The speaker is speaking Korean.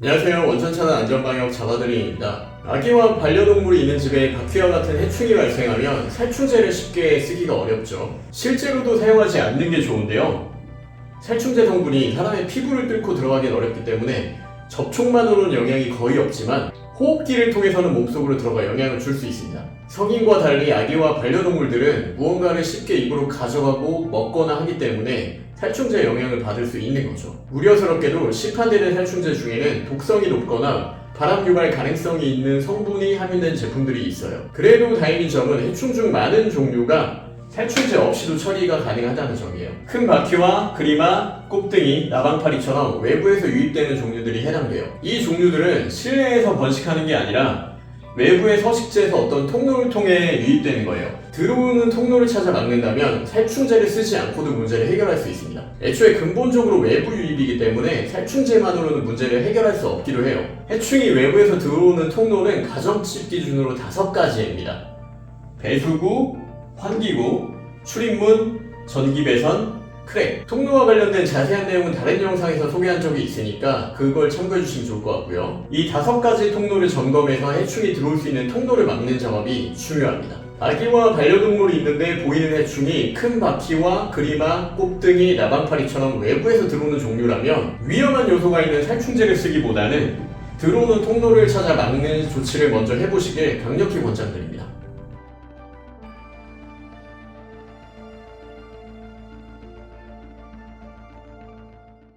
안녕하세요. 원천차단 안전방역 자바드링입니다. 아기와 반려동물이 있는 집에 바퀴와 같은 해충이 발생하면 살충제를 쉽게 쓰기가 어렵죠. 실제로도 사용하지 않는 게 좋은데요. 살충제 성분이 사람의 피부를 뚫고 들어가긴 어렵기 때문에 접촉만으로는 영향이 거의 없지만 호흡기를 통해서는 몸속으로 들어가 영향을 줄 수 있습니다. 성인과 달리 아기와 반려동물들은 무언가를 쉽게 입으로 가져가고 먹거나 하기 때문에 살충제 영향을 받을 수 있는 거죠. 우려스럽게도 시판되는 살충제 중에는 독성이 높거나 바람 유발 가능성이 있는 성분이 함유된 제품들이 있어요. 그래도 다행인 점은 해충 중 많은 종류가 살충제 없이도 처리가 가능하다는 점이에요. 큰 바퀴와 그리마, 꼽등이, 나방파리처럼 외부에서 유입되는 종류들이 해당돼요. 이 종류들은 실내에서 번식하는 게 아니라 외부의 서식지에서 어떤 통로를 통해 유입되는 거예요. 들어오는 통로를 찾아 막는다면 살충제를 쓰지 않고도 문제를 해결할 수 있습니다. 애초에 근본적으로 외부 유입이기 때문에 살충제만으로는 문제를 해결할 수 없기도 해요. 해충이 외부에서 들어오는 통로는 가정집 기준으로 다섯 가지입니다. 배수구, 환기구, 출입문, 전기배선, 크랙. 통로와 관련된 자세한 내용은 다른 영상에서 소개한 적이 있으니까 그걸 참고해 주시면 좋을 것 같고요. 이 다섯 가지 통로를 점검해서 해충이 들어올 수 있는 통로를 막는 작업이 중요합니다. 아기와 반려동물이 있는데 보이는 해충이 큰 바퀴와 그리마, 꼽등이, 나방파리처럼 외부에서 들어오는 종류라면 위험한 요소가 있는 살충제를 쓰기보다는 들어오는 통로를 찾아 막는 조치를 먼저 해보시길 강력히 권장드립니다.